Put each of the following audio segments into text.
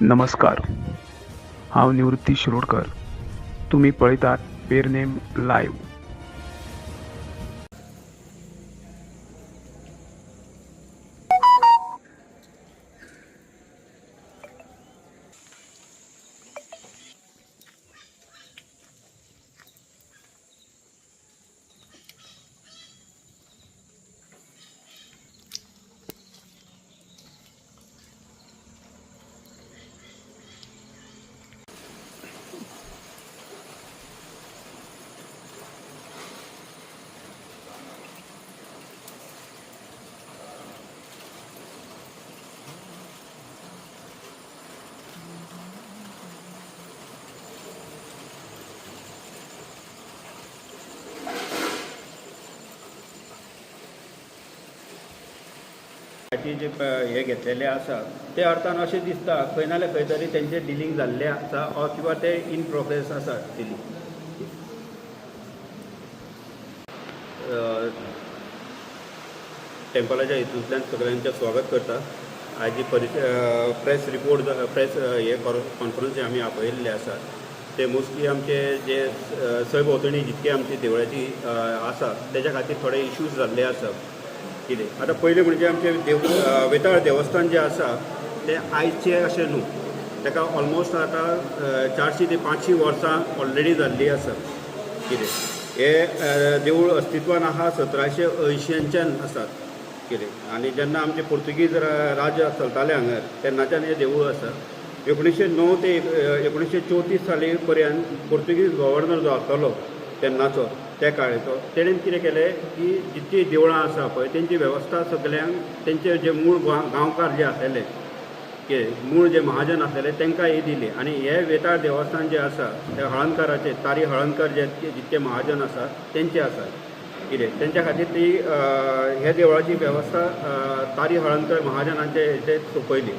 नमस्कार. हांव निवृत्ती शिरोडकर. तुमी पळयतात पेरनेम लायव्ह साठी जे हे घेतलेले आसा ते अर्थान अशें दिसता खंय ना जाल्यार खंय तरी तेंचे डिलींग जाल्लें आसा ऑर किंवा ते इन प्रोग्रेस आसा डिलींग टेम्पलाच्या हितूंतल्यान सगळ्यांचें स्वागत करता आयची परिश प्रेस रिपोर्ट प्रेस हे कॉन्फरन्स जे आमी आपयल्ले आसा ते मोस्टली आमचे जे सय सयभोंवतणी जितके आमची देवळाची आसा तेज्या खातीर थोडे इश्यूज जाल्ले आसा कितें आतां पयलें म्हणजे आमचें देव वेताळ देवस्थान जें आसा तें आयचें अशें न्हू ताका ऑलमोस्ट आतां चारशीं ते पांचशीं वर्सां ऑलरेडी जाल्लीं आसा कितें हे देवूळ अस्तित्वान आहा सतराशे अंयश्यांच्यान आसात कितें आनी जेन्ना आमचे पुर्तुगीज राज्य राज चलताले हांगा तेन्नाच्यान हें देवूळ आसा एकुणीशे णव ते अ, एकुणीशे चवतीस साली पर्यंत पुर्तुगीज गव्हर्नर जो आसतलो तेन्नाचो त्या काळेचो तेणेन कितें केलें की जितलीं देवळां आसा पळय तेंची वेवस्था सगल्यांक तेंचे जे मूळ गांवकार जे आसलेले के मूळ जे महाजन आसलेले तांकां ही दिली. आनी हे वेताळ देवस्थान जें आसा ते हळणकाराचे तारी हळणकर जे जितके महाजन आसा तेंचे आसा. कितें? तेंच्या खातीर ती हे देवळाची वेवस्था तारी हळणकर महाजनांचे हेचे सोंपयली.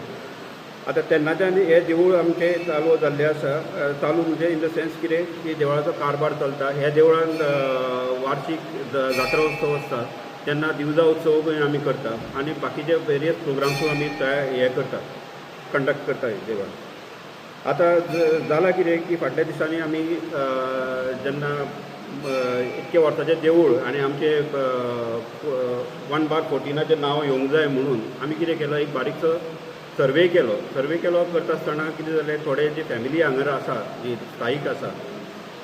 आतां तेन्नाच्यान हे देवूळ आमचें चालू जाल्लें आसा चालू म्हणजे इन द सेन्स कितें की देवळाचो कारबार चलता. ह्या देवळान वार्शीक वार्षिक जात्रा उत्सव आसता तेन्ना दिवजा उत्सव आमी करतात. आनी बाकीचे वेरियस प्रोग्राम्सूय आमी तयार हे करतात. कंडक्ट करता हे देवळान आतां जालां कितें की फाटल्या दिसांनी आमी जेन्ना इतके वर्साचें देवूळ आनी आमचे वन बार फोर्टिनाचें नांव येवंक जाय म्हणून आमी कितें केलां एक बारीकसो सर्वे केलो. सर्वे केलो करता आसतना कितें जालें थोडे जे फॅमिली हांगर आसा जी स्थायीक आसा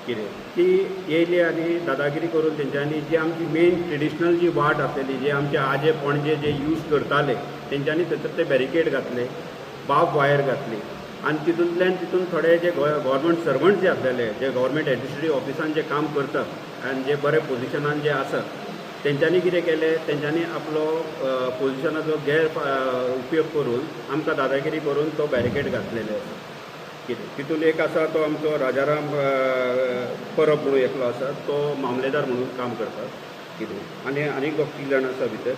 कितें ती येयली आनी दादागिरी करून तेंच्यांनी जी आमची मेन ट्रेडिशनल जी वाट आसलेली जे आमचे आजे पणजे जे यूज करताले तेंच्यांनी थंयसर ते बॅरिकेड घातले बाब वायर घातली. आनी तितूंतल्यान तितून थोडे जे गव्हर्मेंट सर्वंट जे आसलेले जे गव्हर्मेंट एडमिनिस्ट्रेटीव ऑफिसान जे काम करतात आनी जे बरे पोजिशनान जे आसात तेंच्यांनी कितें केलें? तेंच्यांनी आपलो पोजिशनाचो गैर उपयोग करून आमकां दादागिरी करून तो बॅरिकेड घातलेले आसा कितें? तितून एक आसा तो आमचो राजाराम परब म्हणून एकलो आसा तो मामलेदार म्हणून काम करता कितें? आनी आनीक दोग तीग जाण आसा भितर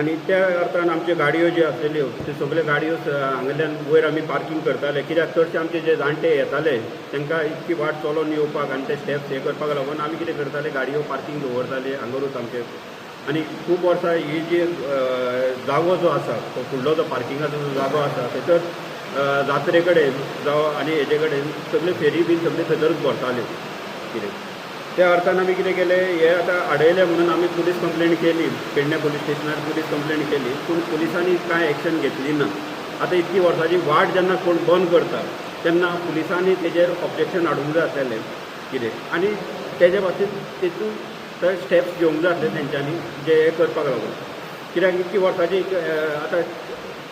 आनी त्या अर्थान आमच्यो गाडयो ज्यो आसलेल्यो त्यो सगल्यो गाडयो हांगल्यान वयर आमी पार्किंग करताले. कित्याक चडशे आमचे जे जाणटे येताले तांकां इतकी वाट चलोन येवपाक आनी ते स्टेप्स हे करपाक लागून आमी कितें करताले गाडयो पार्किंग दवरताले हांगरूच आमचे. आनी खूब वर्सां ही जी जागो जो आसा तो फुडलो जो पार्किंगाचो जो जागो आसा थंयसर जात्रे कडेन जावं आनी हेजे कडेन सगळ्यो फेरी बीन सगळ्यो थंयसरूच व्हरताल्यो कितें? त्या अर्थान आमी कितें केलें? हे आतां आडयलें म्हणून आमी पुलीस कंप्लेंट केली. पेडण्या पुलीस स्टेशनार पुलीस कंप्लेंट केली. पूण पुलिसांनी कांय एक्शन घेतली ना? आतां इतकी वर्साची वाट जेन्ना कोण बंद करता तेन्ना पुलिसांनी तेजेर ऑब्जेक्शन हाडूंक जाय आसलेलें कितें? आनी तेजे बाबतींत तेतून थंय स्टेप्स घेवंक जाय आसले तेंच्यांनी जे हे करपाक लागून कित्याक इतकी वर्साची आतां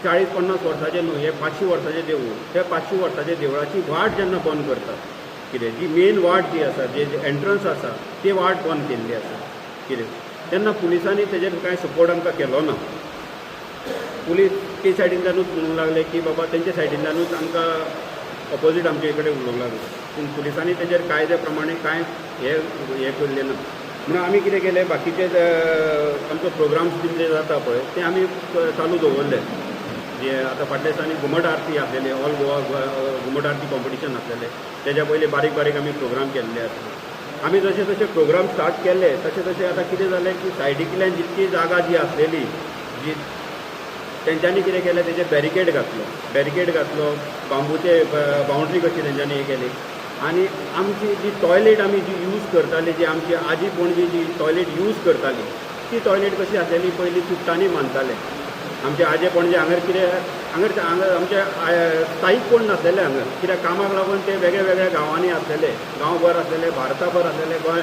चाळीस पन्नास वर्साचें न्हू हे पांचशीं वर्साचें देवूळ त्या पांचशीं वर्साच्या देवळाची वाट जेन्ना बंद करतात कितें जी मेन वाट जी आसा जे एंट्रन्स आसा ती वाट बंद केल्ली आसा कितें तेन्ना पुलिसांनी तेजेर कांय सपोर्ट आमकां केलो ना. पुलीस ते सायडींतल्यानूच म्हणूंक लागले की बाबा तेंचे सायडींतल्यानूच आमकां ऑपोजीट आमचे कडेन उलोवंक लागले. पूण पुलिसांनी तेजेर कायद्या प्रमाणे कांय हें हें केल्लें ना. म्हणून आमी कितें केलें बाकीचे आमचो प्रोग्राम्स बीन जे जाता पळय ते आमी चालू दवरले. जे आतां फाटल्या दिसांनी घुमट आरती आसलेली ऑल गोवा घुमट आरती कॉम्पिटिशन आसलेलें तेज्या पयलीं बारीक बारीक आमी प्रोग्राम केल्ले आसा आमी जशे जशे प्रोग्राम स्टार्ट केले तशें तशें आतां कितें जालें की सायडींतल्यान जितकी जागा जी आसलेली जी तेंच्यांनी कितें केलें तेजेर बॅरिकेड घातलो. बॅरिकेड घातलो बांबूचे बाउंड्री कशी तेंच्यांनी हे केली. आनी आमची जी टॉयलेट आमी जी यूज करताली जी आमची आजी पणजी जी टॉयलेट यूज करताली ती टॉयलेट कशी आसलेली पयलीं चुट्टांनी बांदताले आमचे आजे पणजे हांगर कितें हांगर हांगा आमचे स्थायीक कोण नासलेले हांगर कित्याक कामाक लागून ते वेगळ्या वेगळ्या गांवांनी आसलेले गांवभर आसलेले भारताभर आसलेले गोंय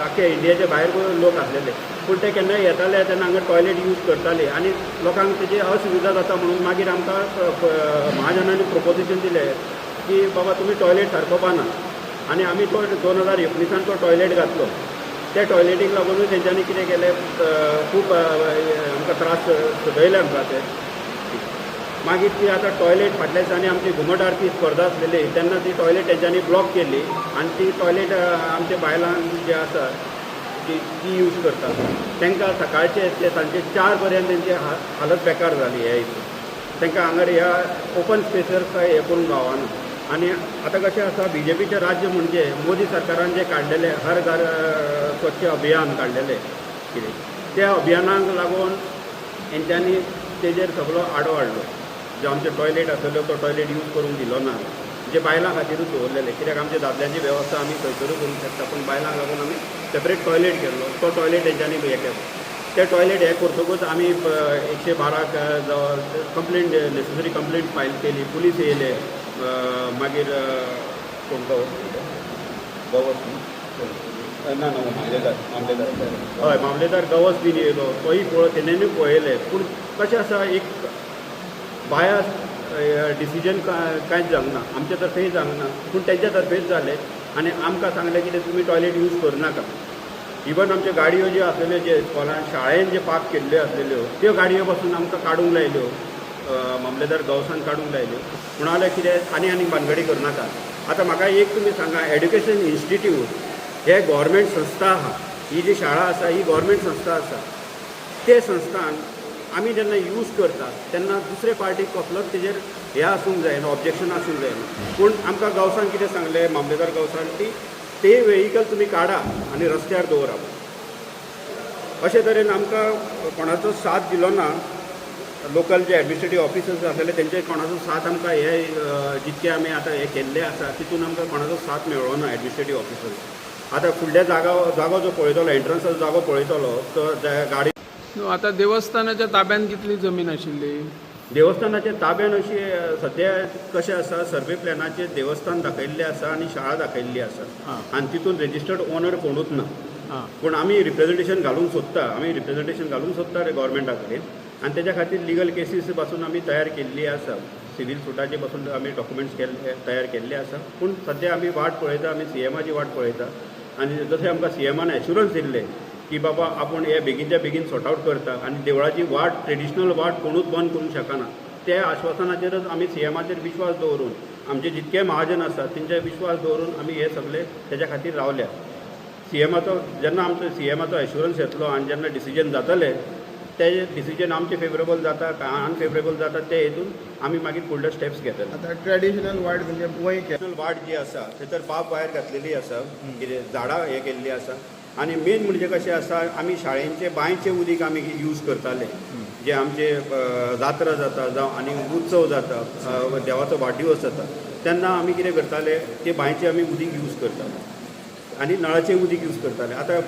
आख्खे इंडियेचे भायर लोक आसलेले. पूण ते केन्नाय येताले तेन्ना हांगा टॉयलेट यूज करताले. आनी लोकांक तेजी असुविधा जाता म्हणून मागीर आमकां महाजनांनी प्रपोजिशन दिलें की बाबा तुमी टॉयलेट सारको बांदा आनी आमी तो दोन हजार एकुणीसान तो टॉयलेट घातलो. त्या टॉयलेटीक लागूनूय तेंच्यांनी कितें केलें खूब आमकां त्रास सोदयले आमकां ते. मागीर ती आतां टॉयलेट फाटल्या दिसांनी आमची घुमट आरती स्पर्धा आसलेली तेन्ना ती टॉयलेट तेंच्यांनी ब्लॉक केल्ली आनी ती टॉयलेट आमच्या बायलांक जे आसा ती ती यूज करतात. तांकां सकाळचे ते सांजचे चार पर्यंत तेंची हा- हालत बेकार जाली हे हितून तांकां हांगर ह्या ओपन स्पेसर काय हे करून गावना. आनी आतां कशें आसा बी जे पीचें राज्य म्हणजे मोदी सरकारान जे काडलेलें हर घर स्वच्छ अभियान काडलेलें कितें त्या अभियानाक लागून हेंच्यांनी तेजेर सगळो आडो हाडलो जो आमचे टॉयलेट आसलो तो टॉयलेट यूज करूंक दिलो ना जे बायलां खातीरूच दवरलेले कित्याक आमच्या दादल्यांची वेवस्था आमी खंयसरूय करूंक शकता पूण बायलांक लागून आमी सेपरेट टॉयलेट केल्लो तो टॉयलेट तेंच्यांनी हे केलो. ते टॉयलेट हे करतकूच आमी एकशे बाराक कंप्लेंट नेसेसरी कंप्लेंट फायल केली पुलीस येयले मागीर कोण गवस ना? ना मामलेदार मामलेदार हय मामलेदार गवस बीन येयलो तोय पळय तेणेनूय पळयले पूण कशें आसा एक बायास डिसिजन कांयच जावंक ना आमचे तर्फेय जावंक ना पूण तेंच्या तर्फेच जालें. आनी आमकां सांगलें कितें तुमी टॉयलेट यूज करनाका इवन आमच्यो गाडयो ज्यो आसलेल्यो जे स्कॉलान शाळेन जे पार्क केल्ल्यो आसलेल्यो त्यो गाडयो पासून आमकां काडूंक लायल्यो. मामलेदार गवसान काडूंक लायल्यो म्हणाले कितें आनी आनी भानगडी करनाका आतां म्हाका एक तुमी सांगा एड्युकेशन इन्स्टिट्यूट हे गव्हर्मेंट संस्था आहा ही जी शाळा आसा ही गव्हर्मेंट संस्था आसा ते संस्थान आमी जेन्ना यूज करतात तेन्ना दुसरे पार्टीक कसलोच तेजेर हें आसूंक जायना ऑब्जेक्शन आसूंक जायना पूण आमकां गावसान कितें सांगलें मामलेदार गावसान की ते वेहिकल तुमी काडा आनी रस्त्यार दवरा अशे तरेन आमकां कोणाचो साथ दिलो ना लोकल जे एडमिनिस्ट्रेटीव ऑफिसर्स आसलेले तेंचे कोणाचो साथ आमकां हे जितके आमी आतां हे केल्ले आसा तितून आमकां कोणाचो साथ मेळ्ळो ना एडमिनिस्ट्रेटीव ऑफिसर्स आतां फुडल्या जागा जागो जो पळयतलो एंट्रन्साचो जागो पळयतलो तो गाडी आतां देवस्थानाच्या ताब्यान कितली जमीन आशिल्ली देवस्थानाच्या ताब्यान अशी अ, सद्या कशें आसा सर्वे प्लॅनाचेर देवस्थान दाखयल्लें आसा आनी शाळा दाखयल्ली आसा. आनी तितून रेजिस्टर्ड ओनर कोणूच ना पूण आमी रिप्रेझेंटेशन घालूंक सोदता आमी रिप्रेझेंटेशन घालूंक सोदता रे गव्हर्मेंटा कडेन आनी तेज्या खातीर लिगल केसीसपासून आमी तयार केल्ली आसा. सिवील सुटाचे पासून आमी डॉक्युमेंट्स केल्ले तयार केल्ले आसा. पूण सद्या आमी वाट पळयता आमी सी एमाची वाट पळयता. आनी जशें आमकां सी एमान एश्युरन्स दिल्ले की बाबा आपूण हे बेगीनच्या बेगीन सॉर्ट आवट करता आनी देवळाची वाट ट्रेडिशनल वाट कोणूच बंद करूंक शकना. त्या आश्वासनाचेरच आमी सी एमाचेर विश्वास दवरून आमचे जितके महाजन आसात तेंचेर विश्वास दवरून आमी हे सगळे तेच्या खातीर रावल्या. सी एमाचो जेन्ना आमचो सी एमाचो एश्युरन्स येतलो आनी जेन्ना डिसिजन जातलें ते डिसिजन आमचे फेवरेबल जाता काय अनफेवरेबल जाता ते हितून आमी मागीर फुडले स्टेप्स घेतले आता ट्रेडिशनल वाड म्हणजे के नॅशनल वाड जी आसा थंयसर बाब भायर घातलेली आसा कितें झाडां हे केल्ली आसा आनी मेन म्हणजे कशें आसा आमी शाळेंचे बांयचे उदीक आमी यूज करताले. जे आमचे जात्रा जाता जावं आनी उत्सव जाता देवाचो वाडदिवस जाता तेन्ना आमी कितें करताले ते बांयचे आमी उदीक यूज करताले. आनी नळाचें उदीक यूज करताले. आतां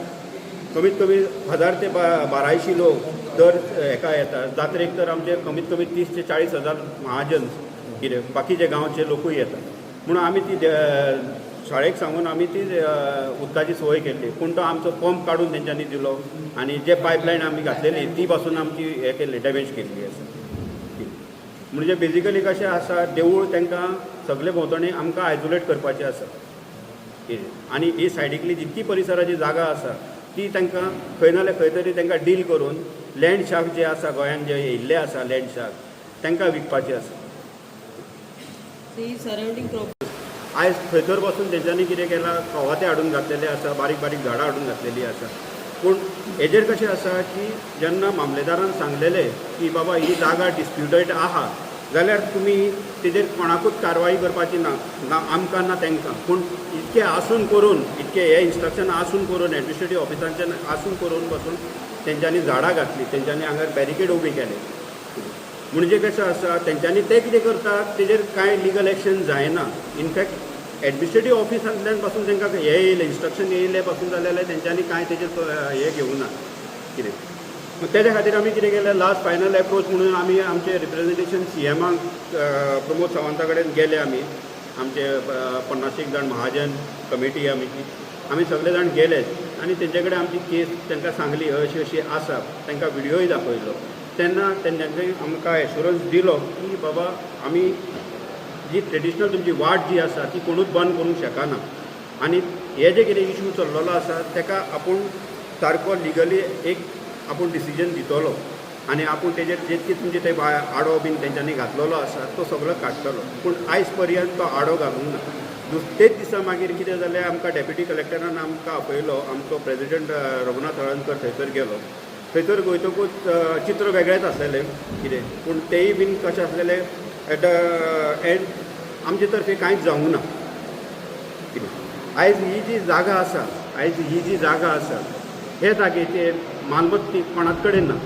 कमीत कमी हजार ते बारायशी लोक दर हेका येतात जात्रेक तर आमचे कमीत कमी तीस ते चाळीस हजार महाजन कितें बाकीचे गांवचे लोकूय येतात. म्हणून आमी ती शाळेक सांगून आमी ती उदकाची सोय केल्ली. पूण तो आमचो पंप काडून तेंच्यांनी दिलो आनी जे पायपलायन आमी घातलेली ती पासून आमची हे केल्ली डॅमेज केल्ली म्हणजे आसा म्हणजे बेजिकली कशें आसा देवूळ तांकां सगळे भोंवतणी आमकां आयसोलेट करपाचें आसा. आनी ही सायडीकली जितकी परिसराची जागा आसा ती तांकां खंय ना जाल्यार खंय तरी तांकां डील करून लँड शार्क जे आसा गोंयान जे येयल्ले आसा लँड शार्क तांकां विकपाचें आसा. आयज थंयसरपासून तेंच्यांनी कितें केलां कवाथे हाडून घातलेले आसा बारीक बारीक झाडां हाडून घातलेली आसा पूण हेजेर कशें आसा की जेन्ना मामलेदारान सांगलेलें की बाबा ही जागा डिस्प्युटेड आहा जाल्यार तुमी तेजेर कोणाकूच कारवाई करपाची ना ना आमकां ना तांकां पूण इतकें आसून करून इतकें हे इन्स्ट्रक्शन आसून करून एडमिनिस्ट्रेटीव ऑफिसांच्यान आसून करून पासून तेंच्यांनी झाडां घातली तेंच्यांनी हांगर बॅरिकेड उबी केले. म्हणजे कशें आसा तेंच्यांनी ते कितें करतात तेजेर कांय लिगल एक्शन जायना. इनफॅक्ट एडमिनिस्ट्रेटीव ऑफिसांतल्यानपासून तांकां हे येयलें इन्स्ट्रक्शन येयले पासून जालें जाल्यार तेंच्यांनी कांय तेजेर हे घेवंक ना. कितें? मग तेज्या खातीर आमी कितें केलें? लास्ट फायनल एप्रोच म्हणून आमी आमचे रिप्रेझेंटेशन सी एमाक प्रमोद सावंता कडेन गेले आमी आमचे पन्नाशेक जाण महाजन कमिटी आमी आमी सगळे जाण गेले आनी तेंचे कडेन आमची केस तांकां सांगली अशी अशी आसा तांकां व्हिडियोय दाखयलो तेन्ना तेंच्यांनी आमकां एश्युरन्स दिलो की बाबा आमी जी ट्रेडिशनल तुमची वाट जी आसा ती कोणूच बंद करूंक शकना. आनी हे जे कितें इश्यू चल्लेलो आसा ताका आपूण सारको लिगली एक आपूण डिसिजन दितलो. आनी आपूण तेजेर जितके तुमचे ते आडो बीन तेंच्यांनी घातलेलो आसा तो सगळो काडटलो. पूण आयज पर्यंत तो आडो घालूंक ना. नुकतेच तेच दिसा मागीर कितें जालें आमकां डेप्युटी कलेक्टरान आमकां आपयलो आमचो प्रेजिडेंट रघुनाथ हळदणकर थंयसर गेलो. थंयसर वयतकूच चित्र वेगळेंच आसलेलें कितें. पूण तेय बीन कशें आसलेलें एट द एंड आमचे तर्फे कांयच जावंक ना. कितें. आयज ही जी जागा आसा आयज ही जी जागा आसा हे जागेचेर मालमत्ती कोणाच कडेन ना.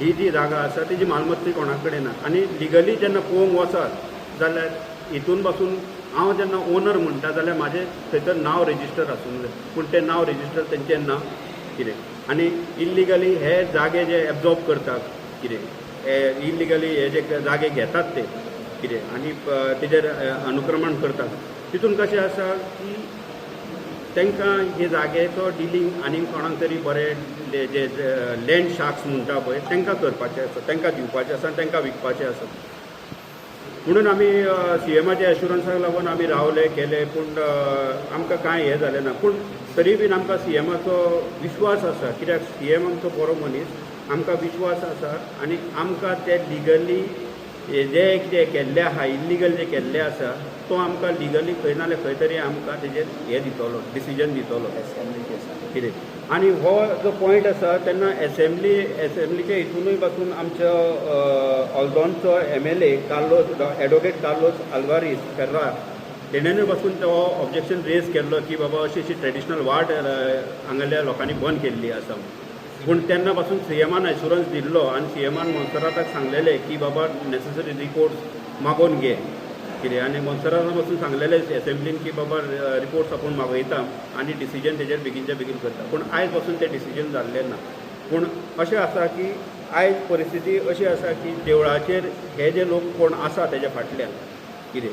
ही जी जागा आसा तेजी मालमत्ती कोणा कडेन ना. आनी लिगली जेन्ना पळोवंक वचत जाल्यार हितून पासून हांव जेन्ना ओनर म्हणटा जाल्यार म्हाजें थंयसर नांव रेजिस्टर आसूंक जाय. पूण तें नांव रेजिस्टर तेंचें ना कितें? आनी इल्लिगली हे जागे जे एब्जॉर्ब करतात कितें? हे इल्लिगली हे जे जागे घेतात ते कितें? आनी तेजेर अनुक्रमण करतात. तितून कशें आसा की तांकां हे जाग्याचो डिलींग आनी कोणाक तरी बरें जे लँड शार्क्स म्हणटा पळय तांकां करपाचें आसा तांकां दिवपाचें आसा आनी तांकां विकपाचें आसा. म्हणून आमी सी एमाच्या एश्युरन्साक लागून आमी रावले केले पूण आमकां कांय हें जालें ना. पूण तरी बीन आमकां सी एमाचो विश्वास आसा कित्याक सी एम आमचो बरो मनीस आमकां विश्वास आसा आनी आमकां ते लिगली जे कितें केल्लें आहा इल्लिगल जें केल्लें आसा तो आमकां लिगली खंय ना जाल्यार खंय तरी आमकां तेजेर हें दितलो डिसिजन दितलो. कितें? आनी हो जो पॉयंट आसा तेन्ना एसेंब्ली एसेंब्लीच्या हितूनयपासून आमचो ऑल्दोनचो M L A Carlos advocate Carlos Alvares Ferreira तेणेनूयपासून तो ऑब्जेक्शन रेज केल्लो की बाबा अशी अशी ट्रेडिशनल वाट हांगल्या हांगाल्या लोकांनी बंद केल्ली आसा पूण तेन्ना पासून सी एमान एश्युरन्स दिल्लो आनी सी एमान मोन्सराताक सांगलेलें की बाबा नेसेसरी रिपोर्ट्स मागोवन घे. कितें आनी मोन्सराता पासून सांगलेलें एसेंब्लीन की बाबा रिपोर्ट्स आपूण मागयता आनी डिसिजन तेजेर बेगीनच्या बेगीन करता. पूण आयजपासून तें डिसिजन जाल्लें ना पूण अशें आसा की आयज परिस्थिती अशी आसा की देवळाचेर हे जे लोक कोण आसा तेज्या फाटल्यान कितें?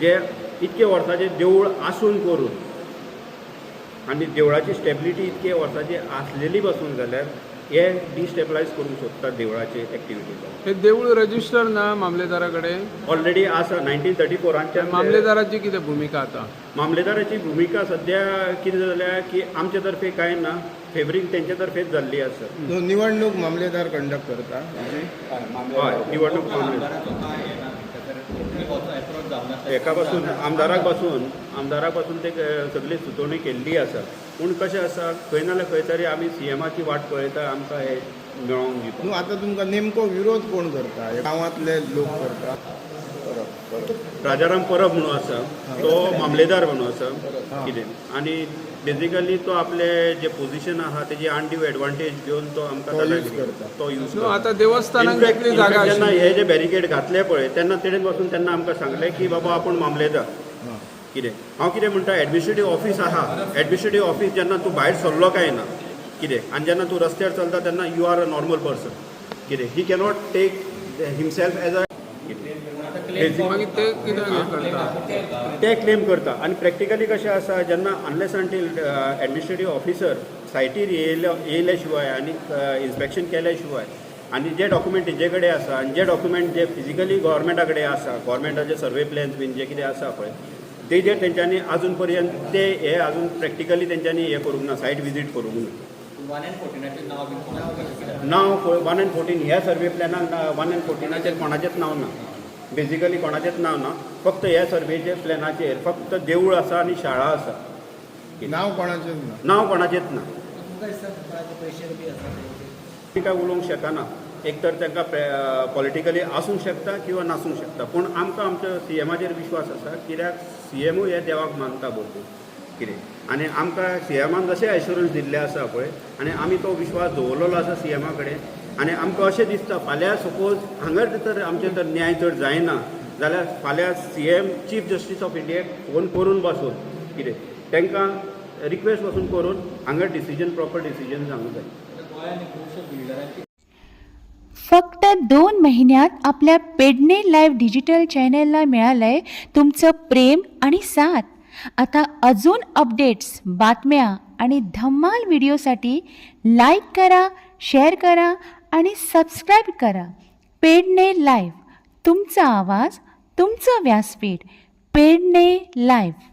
जे इतके वर्साचें देवूळ आसून करून आनी देवळाची स्टेबिलिटी इतके वर्साची आसलेली पासून जाल्यार हे डिस्टेबलायज करूंक सोदतात देवळाचे एक्टिविटीज हे देवूळ रजिस्टर ना मामलेदारा कडेन ऑलरेडी आसा नायन्टीन थर्टी फोरांच्या मामलेदाराची कितें भुमिका आतां? मामलेदाराची भुमिका सध्या कितें जाल्या की आमचे तर्फे कांय ना फेवरींग तेंचे तर्फेच जाल्ली आसा निवडणूक मामलेदार कंडक्ट करता हय निवडणूक मामलेदार. हेका पासून आमदाराकपासून आमदाराकपासून ते सगळी सुचोवणी केल्ली आसा पूण कशें आसा खंय ना खंय तरी आमी सी एमाची वाट पळयता आमकां हे मेळोंक दिवपाक न्हू आतां तुमकां नेमको विरोध कोण करता? हे गांवांतले लोक करता? राजाराम परब म्हणून आसा तो मामलेदार म्हणून आसा कितें आनी बेजिकली तो आपले जे पोझिशन आहा तेजी अनड्यू एडवांटेज घेवन तो आमकां तो करता. यूज आतां देवस्थानांक जागा जेन्ना हे जे बॅरिकेड घातले पळय तेन्ना तेणेन पासून तेन्ना आमकां सांगलें की बाबा आपूण मामलेदार हां. कितें हांव कितें म्हणटा एडमिनिस्ट्रेटीव ऑफीस आहा. एडमिनिस्ट्रेटीव ऑफीस जेन्ना तूं भायर सरलो काय ना कितें आनी जेन्ना तूं रस्त्यार चलता तेन्ना you are a normal person कितें he cannot take himself as a ते कितें करता? ते क्लेम करता. आनी प्रॅक्टिकली कशें आसा जेन्ना अनलेस अंटील एडमिनिस्ट्रेटीव ऑफिसर सायटीर येयल्या येयल्या शिवाय आनी इन्स्पेक्शन केल्या शिवाय आनी जे डॉक्युमेंट तेंचे कडेन आसा आनी जे डॉक्युमेंट जे फिजिकली गव्हर्मेंटा कडेन आसा गव्हर्मेंटाचे सर्वे प्लॅन्स बीन जे कितें आसा पळय तेजेर तेंच्यांनी आजून पर्यंत ते हे आजून प्रॅक्टिकली तेंच्यांनी हे करूंक ना सायट विजीट करूंक ना नांव वन एन फोर्टीन ह्या सर्वे प्लॅनाक वन एन फोर्टिनाचेर कोणाचेंच नांव ना. बेजिकली कोणाचेंच नांव ना फक्त ह्या सर्वेचे प्लॅनाचेर फक्त देवूळ आसा आनी शाळा आसा नांव कोणाचेंच ना. नांव कोणाचेंच ना. तुमकां दिसता तुमकां पयशे बी आसा ती काय उलोवंक शकना एक तर तांकां पॉलिटिकली आसूंक शकता किंवा नासूंक शकता. पूण आमकां आमच्या सी एमाचेर विश्वास आसा कित्याक सी एमूय हे देवाक मानता भरपूर कितें आनी आमकां सी एमान जशें एश्युरन्स दिल्ले आसा पळय आनी आमी तो विश्वास दवरलेलो आसा सी एमा कडेन आनी आमकां अशें दिसता फाल्यां सपोज हांगा तर आमचे तर न्याय जर जायना जाल्यार फाल्यां C M chief justice of इंडियाक फोन करून बसून कितें तांकां रिक्वेस्ट बसून करून हांगा डिसिजन प्रॉपर डिसिजन जावंक जाय. फक्त दोन महिन्यात आपल्या पेडणे लाईव्ह डिजिटल चॅनेलला मिळालंय तुमचं प्रेम आणि साथ. आता अजून अपडेट्स बातम्या आणि धम्माल व्हिडिओसाठी लाईक करा शेअर करा आणि सबस्क्राईब करा. पेडणे लाईव्ह तुमचा आवाज तुमचं व्यासपीठ. पेडणे लाईव्ह